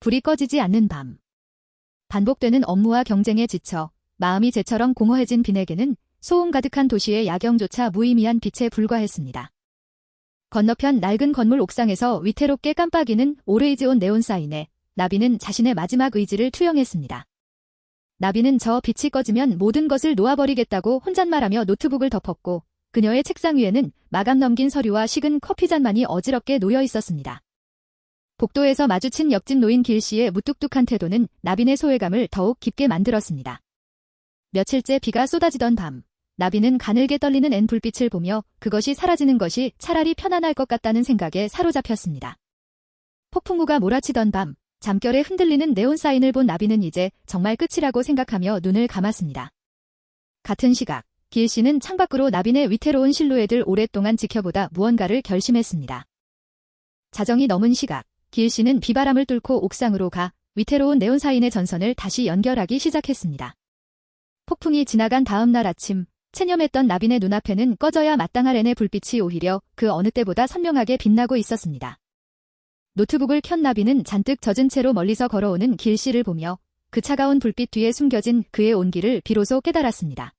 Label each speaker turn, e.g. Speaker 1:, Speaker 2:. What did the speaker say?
Speaker 1: 불이 꺼지지 않는 밤. 반복되는 업무와 경쟁에 지쳐 마음이 재처럼 공허해진 빈에게는 소음 가득한 도시의 야경조차 무의미한 빛에 불과했습니다. 건너편 낡은 건물 옥상에서 위태롭게 깜빡이는 오레이즈온 네온 사인에 나비는 자신의 마지막 의지를 투영했습니다. 나비는 저 빛이 꺼지면 모든 것을 놓아버리겠다고 혼잣말하며 노트북을 덮었고 그녀의 책상 위에는 마감 넘긴 서류와 식은 커피잔만이 어지럽게 놓여 있었습니다. 복도에서 마주친 옆집 노인 길 씨의 무뚝뚝한 태도는 나빈의 소외감을 더욱 깊게 만들었습니다. 며칠째 비가 쏟아지던 밤, 나비는 가늘게 떨리는 엔 불빛을 보며 그것이 사라지는 것이 차라리 편안할 것 같다는 생각에 사로잡혔습니다. 폭풍우가 몰아치던 밤, 잠결에 흔들리는 네온 사인을 본 나비는 이제 정말 끝이라고 생각하며 눈을 감았습니다. 같은 시각, 길 씨는 창밖으로 나빈의 위태로운 실루엣을 오랫동안 지켜보다 무언가를 결심했습니다. 자정이 넘은 시각, 길 씨는 비바람을 뚫고 옥상으로 가 위태로운 네온 사인의 전선을 다시 연결하기 시작했습니다. 폭풍이 지나간 다음 날 아침, 체념했던 나빈의 눈앞에는 꺼져야 마땅할 앤의 불빛이 오히려 그 어느 때보다 선명하게 빛나고 있었습니다. 노트북을 켠 나비는 잔뜩 젖은 채로 멀리서 걸어오는 길 씨를 보며 그 차가운 불빛 뒤에 숨겨진 그의 온기를 비로소 깨달았습니다.